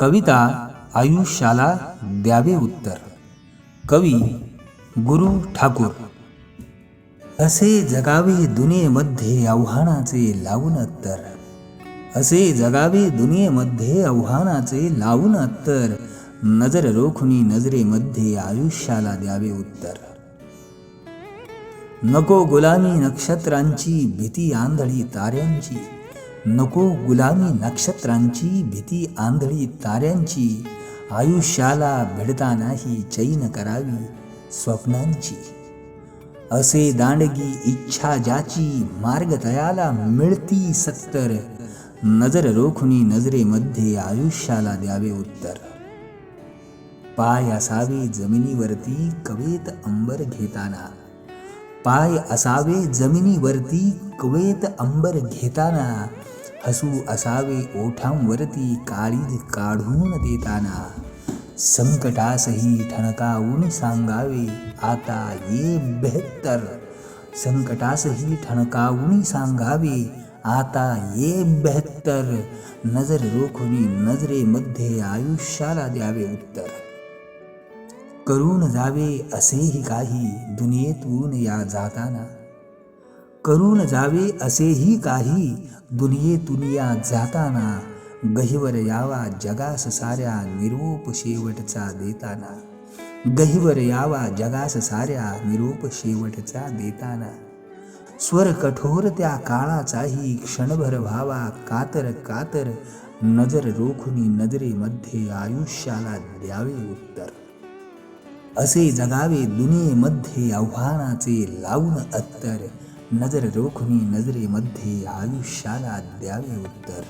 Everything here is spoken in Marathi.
कविता आयुष्याला द्यावे उत्तर. कवी गुरु ठाकूर. असे जगावे दुनियेमध्ये आव्हानाचे लावून अत्तर. असे जगावे दुनियेमध्ये आव्हानाचे लावून अत्तर. नजर रोखुनी नजरेमध्ये आयुष्याला द्यावे उत्तर. नको गुलामी नक्षत्रांची भीती आंधळी ताऱ्यांची. नको गुलामी नक्षत्रांची भीती आंधळी ताऱ्यांची आयुष्याला भिडतानाही चैन करावी स्वप्नांची. असे दांडगी इच्छा ज्याची मार्ग तयाला मिळती सत्तर नजर रोखुनी नजरेमध्ये आयुष्याला द्यावे उत्तर. पाय असावे जमिनीवरती कवेत अंबर घेताना. पाय असावे जमिनीवरती कुवेत अंबर घेताना हसू असावे ओठांवरती काळीज काढून देताना. संकटासही ठणकावून सांगावे आता ये बेहत्तर. संकटासही ठणकावून सांगावे आता ये बेहत्तर. नजर रोखुनी नजरेमध्ये आयुष्याला द्यावे उत्तर. करून जावे असेही काही दुनियेतून या जाताना. करून जावे असेही काही दुनियेतून या जाताना गहिवर यावा जगास साऱ्या निरोप शेवटचा देताना. गहिवर यावा जगास साऱ्या निरोप शेवटचा देताना. स्वर कठोर त्या काळाचाही क्षणभर व्हावा कातर कातर नजर रोखुनी नजरेमध्ये आयुष्याला द्यावे उत्तर. असे जगावे दुनियेमध्ये आव्हानाचे लावून अत्तर. नजर रोखुनी नजरेमध्ये आयुष्याला द्यावे उत्तर.